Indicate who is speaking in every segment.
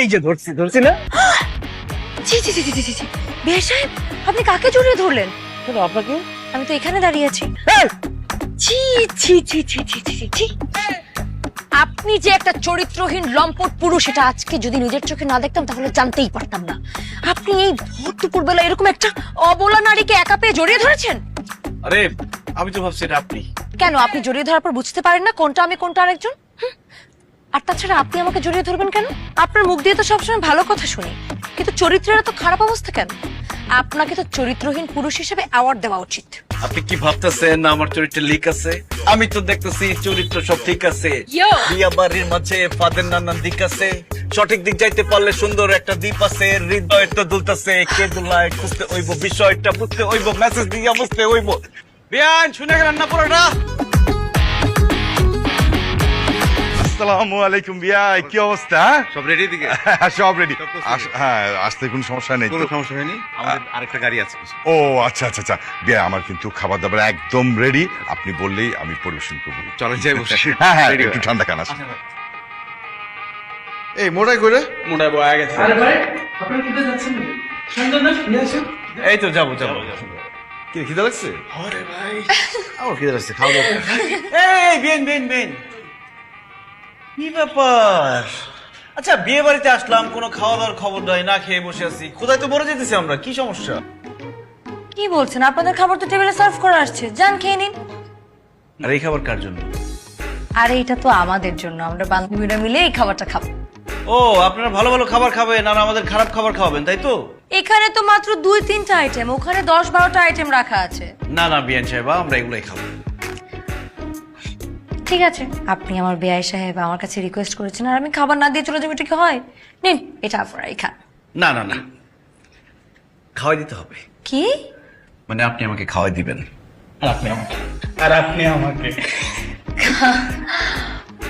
Speaker 1: এই যে ধরছি ধরছি না
Speaker 2: জি জি জি জি জি জি বিয়ে সাহেব আপনি কাকে জড়িয়ে ধরলেন
Speaker 1: কেন আপনাকে
Speaker 2: আমি তো এখানে দাঁড়িয়ে আছি! ছি ছি ছি ছি ছি ছি ছি আপনি যে একটা চরিত্রহীন লম্পট পুরুষ এটা আজকে যদি নিজের চোখে না দেখতাম তাহলে জানতেই পারতাম না আপনি এই ভোর দুপুর বেলা এরকম একটা অবলা নারীকে একা পেয়ে জড়িয়ে ধরেছেন
Speaker 1: আরে আমি তো ভাবছি এটা আপনি
Speaker 2: কেন আপনি জড়িয়ে ধরার পর বুঝতে পারেন না কোনটা আমি কোনটা আরেকজন? আর তাছাড়া আপনি আমাকে জড়িয়ে ধরবেন কেন? আপনার মুখ দিয়ে তো সবসময় ভালো কথা শুনি। কিন্তু চরিত্রের তো খারাপ অবস্থা কেন? আপনাকে তো চরিত্রহীন পুরুষ হিসেবে অ্যাওয়ার্ড দেওয়া উচিত।
Speaker 1: আপনি কি ভাবতেছেন না আমার চরিত্রে লিক আছে? আমি তো দেখতেছি চরিত্র সব ঠিক আছে! বিয়া বাড়ির মাঝে ফাদের নানান দিক আছে। সঠিক দিক যাইতে পারলে সুন্দর একটা দ্বীপ আছে। হৃদয়টা দুলতাছে কে দুলায় খুঁজতে হইব বিষয়টা বুঝতে হইব মেসেজ দিয়ে বুঝতে হইব। বিয়ান শুনে গেলেন না পুরোটা?
Speaker 3: আসসালামু আলাইকুম বিয়াই কি অবস্থা
Speaker 4: সব রেডি দিকে
Speaker 3: হ্যাঁ? সব রেডি হ্যাঁ আসতে কোনো সমস্যা নেই।
Speaker 4: কোনো সমস্যা হয়নি? আমাদের আরেকটা গাড়ি আছে
Speaker 3: ও আচ্ছা আচ্ছা আচ্ছা। বিয়া আমার কিন্তু খাবার দাবার একদম রেডি আপনি বললেই আমি পরিবেশন করব।
Speaker 4: চলেন যাই বসে।
Speaker 3: হ্যাঁ হ্যাঁ একটু ঠান্ডা খান আসেন এই মোটাই করে
Speaker 4: মোটায় বয়া গেছে।
Speaker 1: এই তো যাব যাব
Speaker 3: কি খিদে লাগছে?
Speaker 4: আমার খিদে লাগছে খাওয়া দাওয়া।
Speaker 1: এই বেন বেন বেন কি ব্যাপার? আচ্ছা বিয়ে বাড়িতে আসলাম কোনো খাওয়া দাওয়ার খবর নাই না খেয়ে বসে আছি। কোথায় তো মরে যেতেছি আমরা? কি সমস্যা?
Speaker 2: কি বলছেন? আপনাদের খাবার তো টেবিলে সার্ভ করে আসছে। যান খেয়ে নিন।
Speaker 1: আর এই খাবার কার জন্য?
Speaker 2: আর এইটা তো আমাদের জন্য। আমরা বান্ধবীরা মিলে এই খাবারটা খাব।
Speaker 1: ও আপনারা ভালো ভালো খাবার খাবেন আর আমাদের খারাপ খাবার খাওয়াবেন তাই তো?
Speaker 2: এখানে তো মাত্র দুই তিনটা আইটেম ওখানে দশ বারোটা আইটেম রাখা আছে।
Speaker 1: না না বিয়ান সাহেবা আমরা এগুলোই খাব।
Speaker 2: ঠিক আছে। আপনি আমার বেআই সাহেব আমার কাছে রিকোয়েস্ট করেছেন আর আমি খাবার না দিয়ে চলে যাব এটা কি হয়? নিন এটা আপনারাই খান।
Speaker 1: না না না। খাওয়াই দিতে হবে।
Speaker 2: কি?
Speaker 1: মানে আপনি আমাকে খাওয়াই দিবেন।
Speaker 4: আর আপনি আমাকে।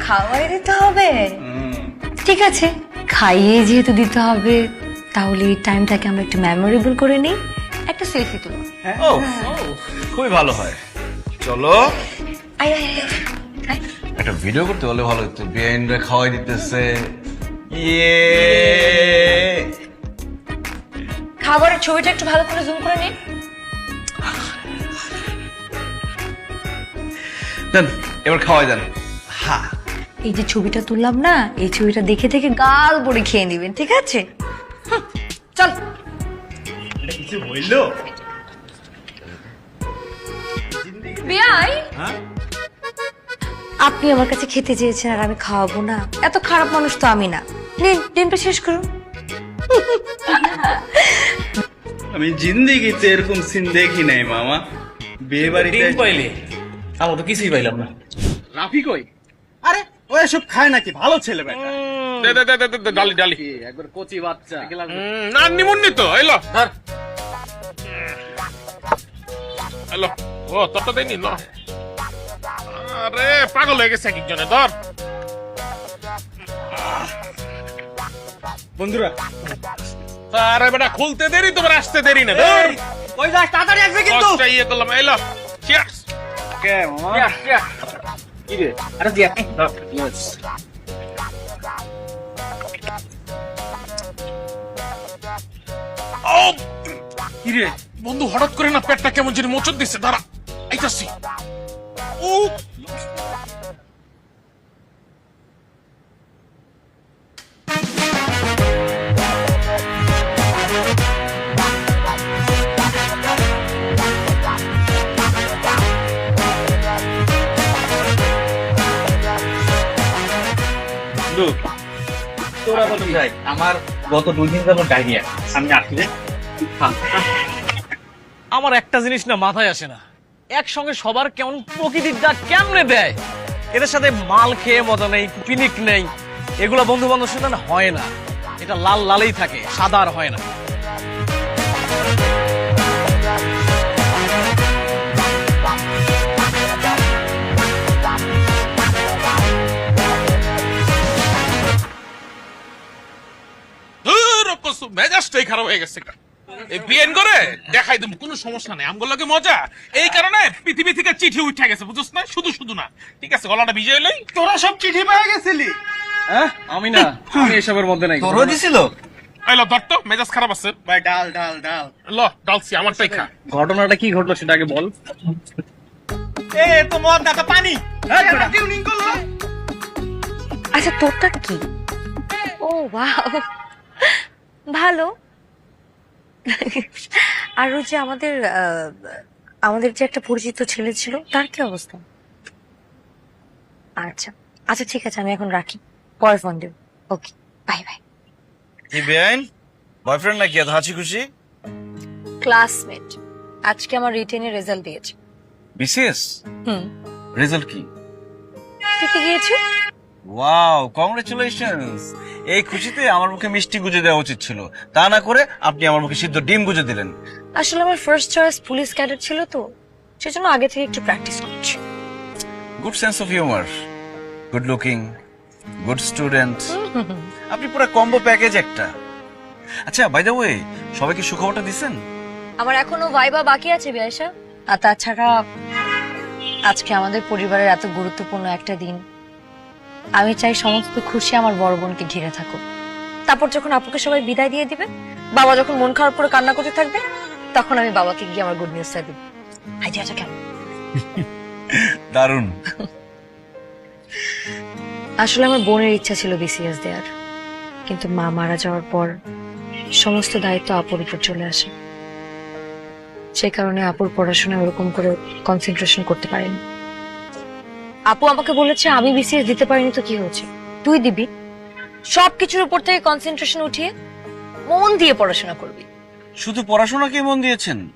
Speaker 2: খাওয়াই দিতে হবে? ঠিক আছে খাইয়ে যেহেতু দিতে হবে তাহলে এই টাইমটাকে আমরা একটু মেমোরেবল করে নিই একটা সেলফি তুলো
Speaker 1: ও খুবই ভালো হয়। চলো।
Speaker 2: আয়, আয়।
Speaker 1: একটা ভিডিও করতে হলে ভালো হতো। বিয়াইনরা খাওয়াই দিতেছে। ইয়ে।
Speaker 2: খাবারের ছবিটা একটু ভালো করে জুম করে নিন।
Speaker 1: দেন এবার খাওয়াই দেন। হা।
Speaker 2: এই যে ছবিটা তুললাম না এই ছবিটা দেখে দেখে গাল পরে খেয়ে নেবেন ঠিক আছে? চল।
Speaker 4: কিছু বলল
Speaker 2: বিয়াই? আপনি আমার কাছে খেতে চেয়েছেন আর আমি খাওয়াবো না। এত খারাপ মানুষ তো আমি না। নিন ডিমটা শেষ করুন।
Speaker 4: আমি জিন্দিগিতে এরকম সিন দেখি নাই মামা। বিয়ে বাড়িতে
Speaker 1: পাইলে? আমার তো কিছুই পাইলাম না।
Speaker 4: রাফি কই? আরে ও এসব খায় নাকি? ভালো ছেলে বেটা।
Speaker 5: দে দে দে দে ডালি ডালি।
Speaker 4: একবার কচি বাচ্চা।
Speaker 5: না নিমুন্নি তো এলো। ধর। এলো। ও দেয়নি ল আরে পাগল হয়ে গেছে এক একজনে ধর।
Speaker 4: বন্ধুরা।
Speaker 5: আরে বেটা খুলতে দেরি তোমার আসতে দেরি না ধর।
Speaker 4: ওই যাস তাড়াতাড়ি আসবে
Speaker 5: কষ্ট ইয়ে করলাম এলো চিয়ার্স
Speaker 4: কে মামা কি রে? আরে দিয়া।
Speaker 5: ও কি রে? বন্ধু হঠাৎ করে না পেটটা কেমন জানি মোচড় দিচ্ছে দাঁড়া আইতাছি। ও
Speaker 4: তোরা কত যাই, আমার গত দুই দিন ডায়রিয়া আমি
Speaker 6: আমার একটা জিনিস না মাথায় আসে না। একসঙ্গে সবার কেমন প্রকৃতির ডাক কেমনে দেয়? এদের সাথে মাল খেয়ে মজা নেই পিনিক নেই। এগুলো বন্ধু বান্ধব সাথে হয় না। এটা লাল লালেই থাকে, সাদা আর হয় না।
Speaker 5: মেজাজটাই খারাপ হয়ে গেছে এই বিয়েন করে দেখাই দেবো কোনো সমস্যা নেই। আমগুলো লাগে মজা? এই কারণে পৃথিবী থেকে চিঠি উঠে গেছে বুঝছ না? শুধু শুধু না। ঠিক আছে গলাটা ভিজে এলেই
Speaker 4: তোরা সব চিঠি পেয়ে গেছিলি?
Speaker 6: হ্যাঁ? আমি না আমি এসবের মধ্যে নাই।
Speaker 1: তোরও দিছিল?
Speaker 5: আইলো ধর তো মেজাজ খারাপ আছে।
Speaker 4: ভাই ডাল ডাল ডাল।
Speaker 5: ল ডালছি আমারটাই খা।
Speaker 6: ঘটনাটা কি ঘটলো সেটা আগে বল।
Speaker 4: এ তো মদ না তো পানি।
Speaker 2: আচ্ছা তোরটা কি? ও ওয়াও। ভালো। আর ওই যে আমাদের আমাদের যে একটা পরিচিত ছেলে ছিল তার কি অবস্থা? আচ্ছা আচ্ছা ঠিক আছে আমি এখন রাখি। পরে ফোন দেব। ওকে বাই বাই
Speaker 1: কি বেআইন? বয়ফ্রেন্ড নাকি এত হাসি খুশি
Speaker 2: ক্লাসমেট আজকে আমার রিটেনের রেজাল্ট দিয়েছে।
Speaker 1: বিসিএস?
Speaker 2: হুম।
Speaker 1: রেজাল্ট কি?
Speaker 2: কি গিয়েছো
Speaker 1: ওয়াও কংগ্রেচুলেশনস এই খুশিতে আমার মুখে মিষ্টি গুজে দেওয়া উচিত ছিল। তা না করে আপনি আমার মুখে সিদ্ধ ডিম গুজে দিলেন।
Speaker 2: আসলে আমার ফার্স্ট চয়েস পুলিশ ক্যাডেট ছিল তো সেজন্য আগে থেকে একটু প্র্যাকটিস করছি।
Speaker 1: Good sense of humour good looking good student আপনি পুরো কম্বো প্যাকেজ একটা। আচ্ছা বাই দ্য ওয়ে সবাইকে সুখবরটা দিছেন?
Speaker 2: আমার এখনও ভাইবা বাকি আছে বিয়াইশা। আর তাছাড়া আজকে আমাদের পরিবারের এত গুরুত্বপূর্ণ একটা দিন। আমি চাই সমস্ত খুশি আমার বড় বোনকে ঘিরে থাকুক। তারপর যখন আপুকে সবাই বিদায় দিয়ে দিবে বাবা যখন মন খারাপ করে কান্না করতে থাকবে তখন আমি বাবাকে গিয়ে আমার গুড নিউজটা দিব। আইডিয়াটা কেমন?
Speaker 1: দারুণ।
Speaker 2: আসলে আমার বোনের ইচ্ছা ছিল বিসিএস দেওয়ার কিন্তু মা মারা যাওয়ার পর সমস্ত দায়িত্ব আপুর উপর চলে আসে। সেই কারণে আপুর পড়াশোনায় ওরকম করে কনসেন্ট্রেশন করতে পারেনি। আপু আমাকে বলেছে আমি বিসিএস দিতে পারিনি তো কি হয়েছে? তুই দিবি? সবকিছুর উপর থেকে কনসেন্ট্রেশন উঠিয়ে মন দিয়ে পড়াশোনা করবি।
Speaker 1: শুধু পড়াশোনাকে মন দিয়েছেন?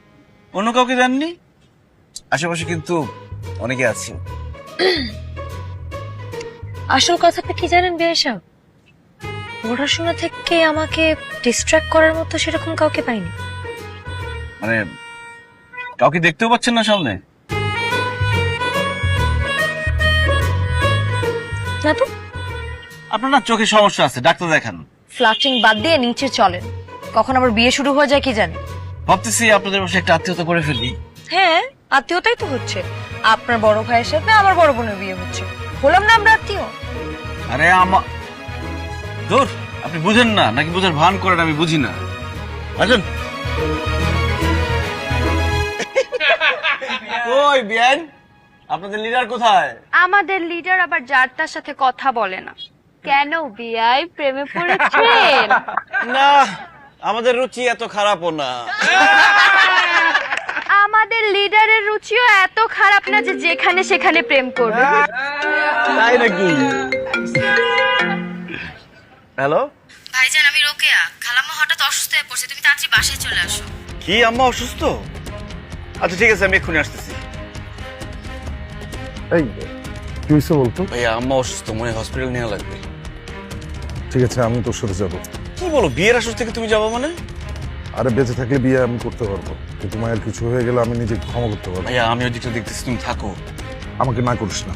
Speaker 1: অন্য কাউকে দেননি? আশেপাশে কিন্তু অনেকে আছে
Speaker 2: আসল কথাটা কি জানেন বিয়াই পড়াশোনা থেকে আমাকে ডিস্ট্র্যাক্ট করার মতো সেরকম কাউকে পাইনি।
Speaker 1: মানে কাউকে দেখতেও পাচ্ছেন না সামনে?
Speaker 2: না তো
Speaker 1: আপনার না চোখে সমস্যা আছে ডাক্তার দেখান।
Speaker 2: ফ্লাটিং বাদ দিয়ে নিচে চলেন। কখন আবার বিয়ে শুরু হয়ে যায় কি জানি।
Speaker 1: ভাবতেছি আপনাদের বসে একটা আত্মীয়তা করে ফেলি।
Speaker 2: হ্যাঁ আত্মীয়তাই তো হচ্ছে। আপনার বড় ভাইয়ের সাথে আমার বড় বোনের বিয়ে হচ্ছে। হলাম না আমরা আত্মীয়।
Speaker 1: আরে আমা দূর আপনি বুঝেন না নাকি বুঝার ভান করেন আমি বুঝি না। আসুন। ওই বিয়ান। আপনাদের লিডার কোথায়?
Speaker 7: আমাদের লিডার আবার যার তার সাথে কথা বলে না। কেন বিয়াই প্রেমে পড়েছেন
Speaker 1: না আমাদের রুচি এত খারাপও না।
Speaker 7: আমাদের লিডারের রুচিও এত খারাপ না যে যেখানে সেখানে প্রেম করবে।
Speaker 1: তাই নাকি? হ্যালো
Speaker 8: ভাইজান আমি রোকেয়া। খালাম্মা হঠাৎ অসুস্থ হয়ে পড়ছে। তুমি তাড়াতাড়ি বাসায় চলে আসো।
Speaker 1: কি আম্মা অসুস্থ? আচ্ছা ঠিক আছে আমি এক্ষুনি আসতেছি।
Speaker 9: এই কি হয়েছে বলতো?
Speaker 1: ভাইয়া আম্মা অসুস্থ মনে হসপিটাল নেওয়া লাগবে।
Speaker 9: ঠিক আছে আমি তোর সাথে যাব।
Speaker 1: কি বলো বিয়ের আসর থেকে তুমি যাব মানে?
Speaker 9: আরে বেঁচে থাকলে বিয়ে আমি করতে পারব। কিন্তু মায়ের কিছু হয়ে গেলে আমি নিজেকে ক্ষমা করতে পারব।
Speaker 1: ভাইয়া আমি ওই দিকটা দেখতেছি তুমি থাকো।
Speaker 9: আমাকে না করিস না।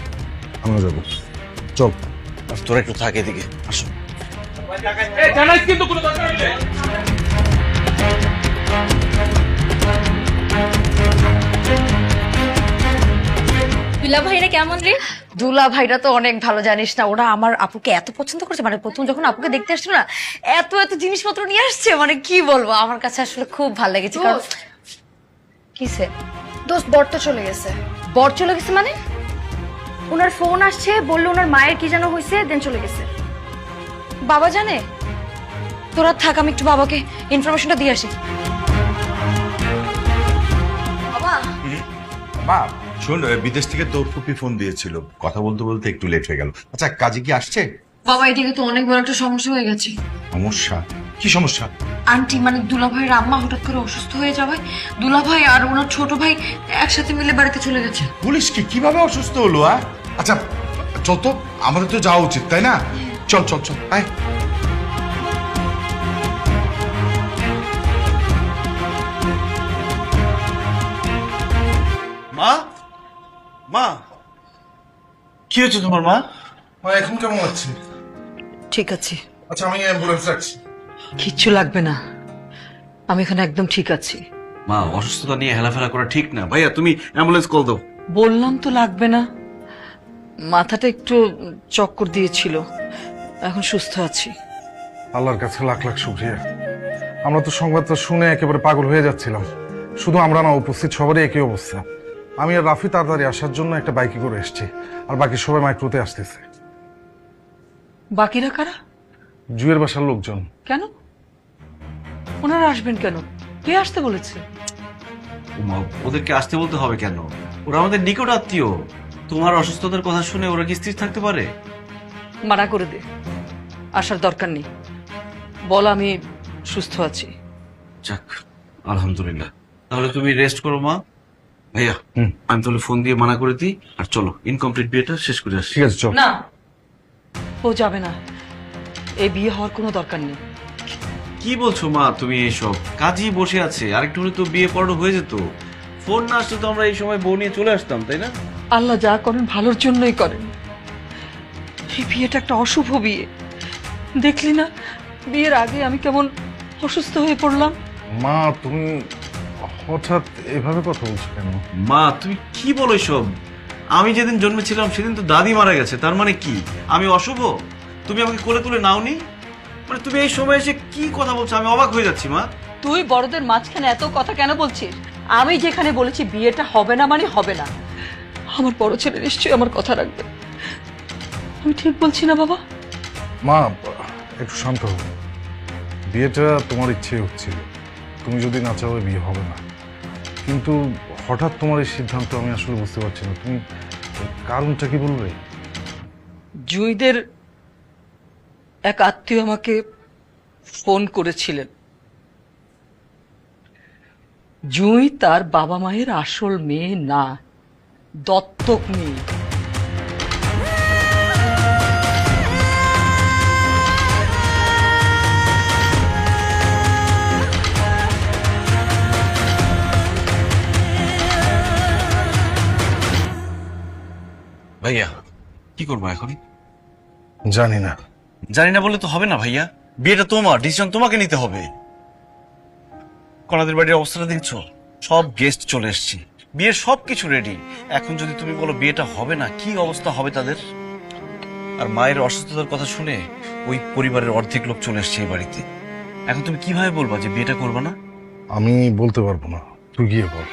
Speaker 9: আমিও যাব। চল।
Speaker 1: তোরা একটু থাকে এদিকে আসো।
Speaker 5: জানাইস কিন্তু কোনো দরকার নেই
Speaker 7: দুলা ভাইরা কেমন রে?
Speaker 2: দুলা ভাইরা তো অনেক ভালো জানিস না? ওরা আমার আপুকে এত পছন্দ করছে মানে প্রথম যখন আপুকে দেখতে আসছিল না এত এত জিনিসপত্র নিয়ে আসছে মানে কি বলব? আমার কাছে আসলে খুব ভালো লেগেছে কারণ কিসে?
Speaker 7: দোস্ত বর তো চলে গেছে।
Speaker 2: বর চলে গেছে মানে?
Speaker 7: ওনার ফোন আসছে বলল ওনার মায়ের কি যেন হয়েছে দেন চলে গেছে।
Speaker 2: বাবা জানে? তোরা থাক আমি একটু বাবাকে ইনফরমেশনটা দিয়ে আসি। বাবা
Speaker 3: মা শোন বিদেশ থেকে তোর ফুপি ফোন দিয়েছিল। কথা বলতে বলতে একটু লেট হয়ে গেল। আচ্ছা কাজে কি আসছে?
Speaker 2: বাবা এদিকে তো অনেক বড় একটা সমস্যা হয়ে গেছে।
Speaker 3: সমস্যা? কি সমস্যা?
Speaker 2: আন্টি মানে দুলাভাইয়ের আম্মা হঠাৎ করে অসুস্থ হয়ে যাওয়ায় দুলাভাই আর ওনার ছোট ভাই একসাথে মিলে বাড়িতে চলে গেছে।
Speaker 3: পুলিশ কি কীভাবে অসুস্থ হলো আ? আচ্ছা চল তো আমাদের তো যাওয়া উচিত তাই না? চল চল চল আয়।
Speaker 1: মা? মা কি হচ্ছে তোমার মা?
Speaker 10: মা এখন কেমন আছে?
Speaker 11: ঠিক আছে।
Speaker 10: আচ্ছা আমি অ্যাম্বুলেন্স রাখছি।
Speaker 11: কিচ্ছু লাগবে না। আমি এখানে একদম ঠিক আছি।
Speaker 1: মা অসুস্থতা নিয়ে হেলাফেলা করা ঠিক না। ভাইয়া তুমি অ্যাম্বুলেন্স কল দাও।
Speaker 11: বললাম তো লাগবে না। মাথাটা একটু চক্কর দিয়েছিল। এখন সুস্থ আছি।
Speaker 9: আল্লাহর কাছে লাখ লাখ শুক্রিয়া। আমরা তো সংবাদটা শুনে একেবারে পাগল হয়ে যাচ্ছিলাম। শুধু আমরা না উপস্থিত সবারই একই অবস্থা। আমি আর রাফি তাড়াতাড়ি আসার জন্য একটা বাইকে করে এসেছি আর বাকি সবাই মাইক্রোতে আসতেছে।
Speaker 11: বাকিরা কারা?
Speaker 9: জুয়ের বাসার লোকজন।
Speaker 11: কেন? ওনারা আসবেন কেন? কে আসতে বলেছে?
Speaker 1: উমা, ওদেরকে আসতে বলতে হবে কেন? ওরা আমাদের নিকট আত্মীয়। তোমার অসুস্থতার কথা শুনে ওরা কি স্থির থাকতে পারে?
Speaker 11: মানা করে দে। আসার দরকার নেই। বল আমি সুস্থ আছি।
Speaker 1: যাক আলহামদুলিল্লাহ। তাহলে তুমি রেস্ট করো মা। ভাইয়া আমি তাহলে ফোন দিয়ে মানা করে দিই আর চলো ইনকমপ্লিট বিয়েটা শেষ করে আসি।
Speaker 9: ঠিক আছে চল।
Speaker 11: না। ও যাবে না। এই বিয়ে হওয়ার কোনো দরকার নেই।
Speaker 1: কি বলছো মা তুমি এইসব? কাজই বসে আছে আরেকটু হলে তো বিয়ে পড়ানো হয়ে যেত। ফোন না আসলে তো আমরা এই সময় বউ নিয়ে চলে আসতাম তাই না?
Speaker 11: আল্লাহ যা করেন ভালোর জন্যই করেন। এই বিয়েটা একটা অশুভ বিয়ে। দেখলি না বিয়ের আগে আমি কেমন অসুস্থ হয়ে পড়লাম?
Speaker 9: মা তুমি হঠাৎ এভাবে কথা বলছো কেন?
Speaker 1: মা তুমি কি বলো এসব? আমি যেদিন জন্মেছিলাম সেদিন তো দাদি মারা গেছে। তার মানে কি? আমি অশুভ? তুমি আমাকে কোলে তুলে নাওনি? মানে তুমি এই সময় এসে কি কথা বলছো? আমি অবাক হয়ে যাচ্ছি মা।
Speaker 11: তুই বড়দের মাঝখানে এত কথা কেন বলছিস? আমি যেখানে বলেছি বিয়েটা হবে না মানে হবে না। আমার বড় ছেলে নিশ্চয়ই আমার কথা রাখবে। আমি ঠিক বলছি না বাবা?
Speaker 9: মা একটু শান্ত হও। বিয়েটা তোমার ইচ্ছে হচ্ছিল। তুমি যদি না চাও বিয়ে হবে না। কিন্তু হঠাৎ তোমার এই সিদ্ধান্ত আমি আসলে বুঝতে পারছি না। তুমি কারণটা কি বলবে?
Speaker 11: জুইদের এক আত্মীয় আমাকে ফোন করেছিলেন। জুঁই তার বাবা মায়ের আসল মেয়ে না, দত্তক মেয়ে।
Speaker 1: ভাইয়া কি করব এখন?
Speaker 9: জানি না।
Speaker 1: জানি না বলে তো হবে না ভাইয়া। বিয়েটা তোমার ডিসিশন তোমাকে নিতে হবে। কনাদের বাড়ির অবস্থাটা দেখছ? সব গেস্ট চলে এসেছি। বিয়ের সব কিছু রেডি এখন যদি তুমি বলো বিয়েটা হবে না কি অবস্থা হবে তাদের? আর মায়ের অসুস্থতার কথা শুনে ওই পরিবারের অর্ধেক লোক চলে এসছে এই বাড়িতে। এখন তুমি কীভাবে বলবা যে বিয়েটা করবে না?
Speaker 9: আমি বলতে পারব না। তুই গিয়ে বল।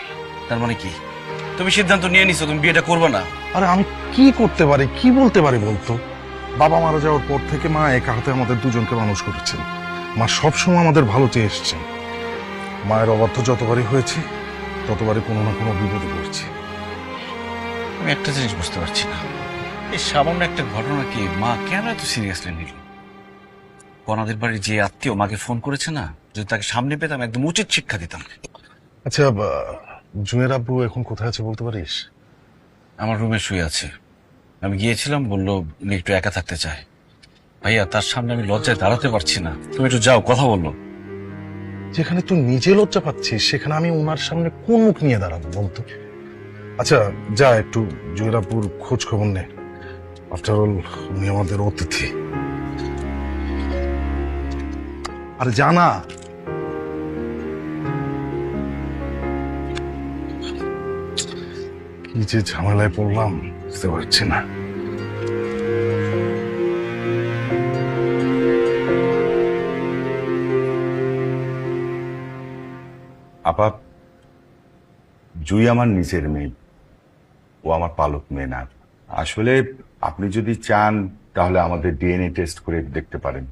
Speaker 1: তার মানে কি? তুমি সিদ্ধান্ত নিয়ে নিছো তুমি বিয়েটা করবে না।
Speaker 9: আরে আমি কি করতে পারি? কি বলতে পারি বলতো? বাবা মারা যাওয়ার পর থেকে মা একা হাতে আমাদের দুজনকে মানুষ করেছেন। মা সবসময় আমাদের ভালো চেয়ে এসছেন। মায়ের অবাধ্য যতবারই হয়েছে ততবারই কোনো না কোনো বিপদে পড়ছি।
Speaker 1: আমি একটা জিনিস বুঝতে পারছি না। এই সামান্য একটা ঘটনাকে মা কেন এত সিরিয়াসলি নিল? কনাদের বাড়ির যে আত্মীয় মাকে ফোন করেছে না যদি তাকে সামনে পেতাম একদম উচিত শিক্ষা দিতাম।
Speaker 9: আচ্ছা জুয়ের আব্বু এখন কোথায় আছে বলতে পারিস?
Speaker 1: আমার রুমে শুয়ে আছে। আমি গিয়েছিলাম বলল উনি একটু একা থাকতে চায়। ভাইয়া তার সামনে আমি লজ্জায় দাঁড়াতে পারছি না। তুমি একটু যাও কথা বলল
Speaker 9: যেখানে তুই নিজে লজ্জা পাচ্ছিস সেখানে আমি ওনার সামনে কোন মুখ নিয়ে দাঁড়াবো বলতো? আচ্ছা যা একটু জুয়ের আব্বুর খোঁজ খবর নে। আফটার অল উনি আমাদের অতিথি। আরে জানা! কি যে ঝামেলায় পড়লাম, বুঝতে পারছি না।
Speaker 3: আপা, জুই আমার নিজের মেয়ে। ও আমার পালক মেয়ে না। আসলে আপনি যদি চান, তাহলে আমাদের ডিএনএ টেস্ট করে দেখতে পারেন।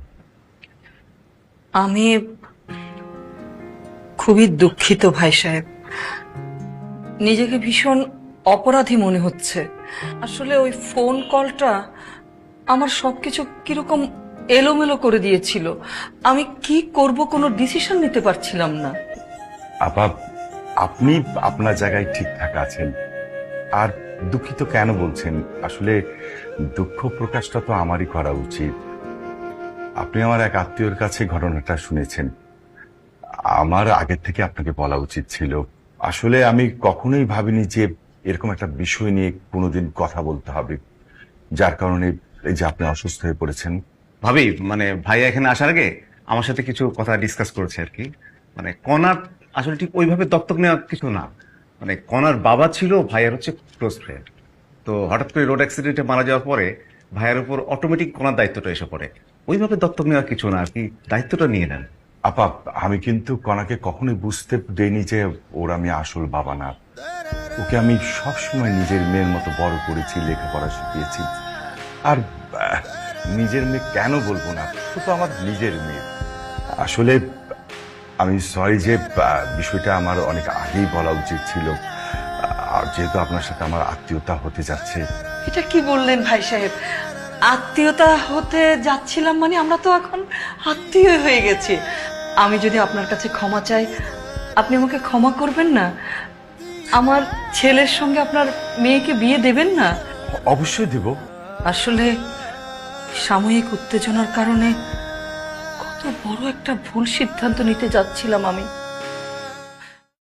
Speaker 11: আমি খুবই দুঃখিত ভাই সাহেব। নিজেকে ভীষণ অপরাধী মনে হচ্ছে। আসলে ওই ফোন কলটা আমার সবকিছু কীরকম এলোমেলো করে দিয়েছিল। আমি কি করব কোনো ডিসিশন নিতে পারছিলাম না।
Speaker 3: আপা, আপনি আপনার জায়গায় ঠিকঠাক আছেন। আর দুঃখিত কেন বলছেন? আসলে দুঃখ প্রকাশটা তো আমারই করা উচিত। আপনি আমার এক আত্মীয়র কাছে ঘটনাটা শুনেছেন। আমার আগের থেকে আপনাকে বলা উচিত ছিল। আসলে আমি কখনোই ভাবিনি যে এরকম একটা বিষয় নিয়ে কোনোদিন কথা বলতে হবে, যার কারণে এই যে আপনি অসুস্থ হয়ে পড়েছেন।
Speaker 12: ভাবি মানে ভাইয়া এখানে আসার আগে আমার সাথে কিছু কথা ডিসকাস করেছে আর কি। মানে কনার আসলে ঠিক ওইভাবে দত্তক নেওয়া কিছু না। মানে কনার বাবা ছিল, ভাইয়ার হচ্ছে ক্লোজ ফ্রেন্ড তো হঠাৎ করে রোড অ্যাক্সিডেন্টে মারা যাওয়ার পরে ভাইয়ার উপর অটোমেটিক কনার দায়িত্বটা এসে পড়ে। ওইভাবে দত্তক নেওয়া কিছু না আর কি, দায়িত্বটা নিয়ে নেন।
Speaker 3: আপা, আমি কিন্তু কনাকে কখনোই বুঝতে দেইনি যে ওর আমি আসল বাবা না। ওকে আমি সবসময় নিজের মেয়ের মতো বড় করেছি, লেখাপড়া শিখিয়েছি। আর নিজের মেয়ে কেন বলব না? ও তো আমার নিজের মেয়ে। আসলে, আমি সরি যে বিষয়টা আমার অনেক আগেই বলা উচিত ছিল। আর যেহেতু আপনার সাথে আমার আত্মীয়তা হতে যাচ্ছে।
Speaker 11: এটা কি বললেন ভাই সাহেব? আত্মীয়তা হতে যাচ্ছিলাম মানে আমরা তো এখন আত্মীয় হয়ে গেছি। আমি যদি আপনার কাছে ক্ষমা চাই, আপনি আমাকে ক্ষমা করবেন না? আমার ছেলের সঙ্গে আপনার মেয়েকে বিয়ে দেবেন না?
Speaker 3: অবশ্যই দেব।
Speaker 11: আসলে সাময়িক উত্তেজনার কারণে কত বড় একটা ভুল সিদ্ধান্ত নিতে যাচ্ছিলাম আমি।